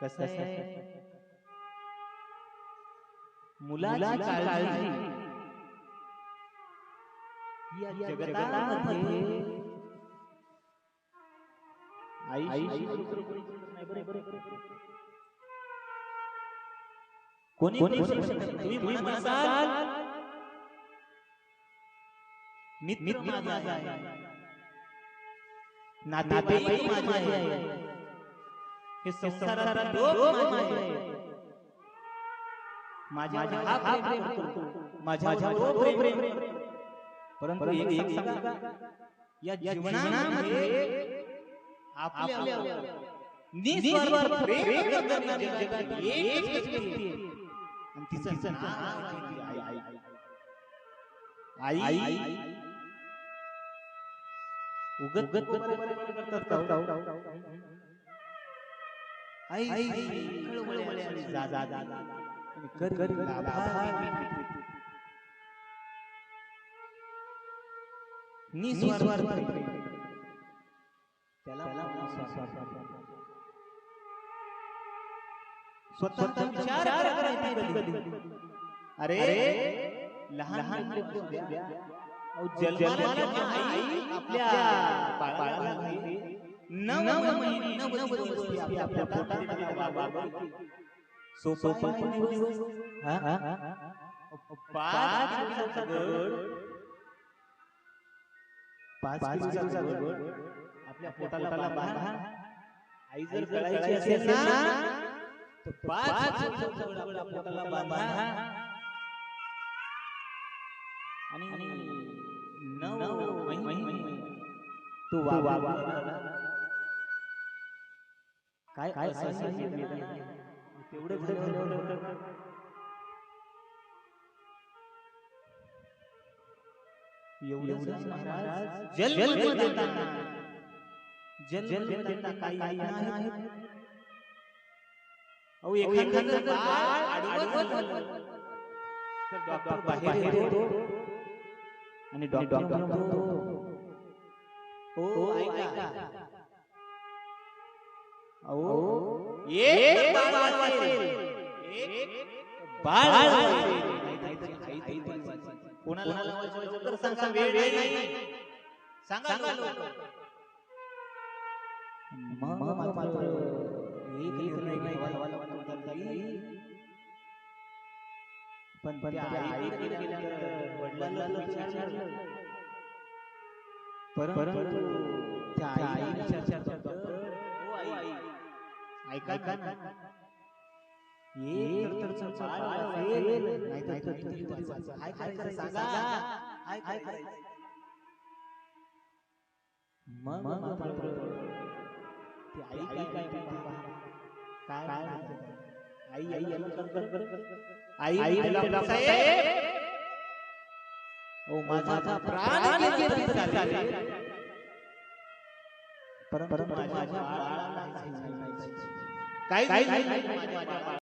कसं आहे मुलाची काळजी या जगतामध्ये आई कोणी कोणी तुम्ही म्हणत मित्र माझा आहे. नातेवाईक माझे आहे हे संसाराचा लोक माझ्या प्रेम करतो. माझ्या प्रेम परंतु एक एक सांगा या जीवनामध्ये आपल्या निस्वार्थ प्रेम करणारी जगात एकच व्यक्ती आहे. आणि तिचं तिचं नाव आहे आई. आई. आई उगत करतात? आई जा जा जा कर कर. निस्वार्थ. त्याला स्वतःचा विचार अरे लहान लहान जन्माला आई आपल्या पाच दिवसाचा गड. पाच दिवसाचा गड. आपल्या पोटाला बांधा. आई जर कळायची असेल ना तर पाच दिवसाचा गड आपल्या पोटाला बांधा. आणि नऊ महिने. तू वा वा वा काय काय तेवढे एवढं महाराज जन्म देताना जन्म देताना काही आई नाही. अहो एखादं बाळ आडवं झालं. तर डॉक्टर बाहेर येतो. आणि डॉक्टर म्हणतो ऐका. अहो एक बाळ कोणाला तर सांगा वेळ नाही. सांगा पण पण वडिलांना परंतु त्या आईने चर्चा करतो "ओ आई ऐका ना. एक तर तर बाळ असेल नाही तर तरी तरी वाचा. काय करायचं सांगा. काय करायचं. मग ती आई काय काय म्हणते? काय काय म्हणते? आई आई याला कर कर कर कर. आई आई ओ माझा प्राण गेले परंतु माझ्या बाळाला नाही जायचं. काही काही माझ्या बाळाला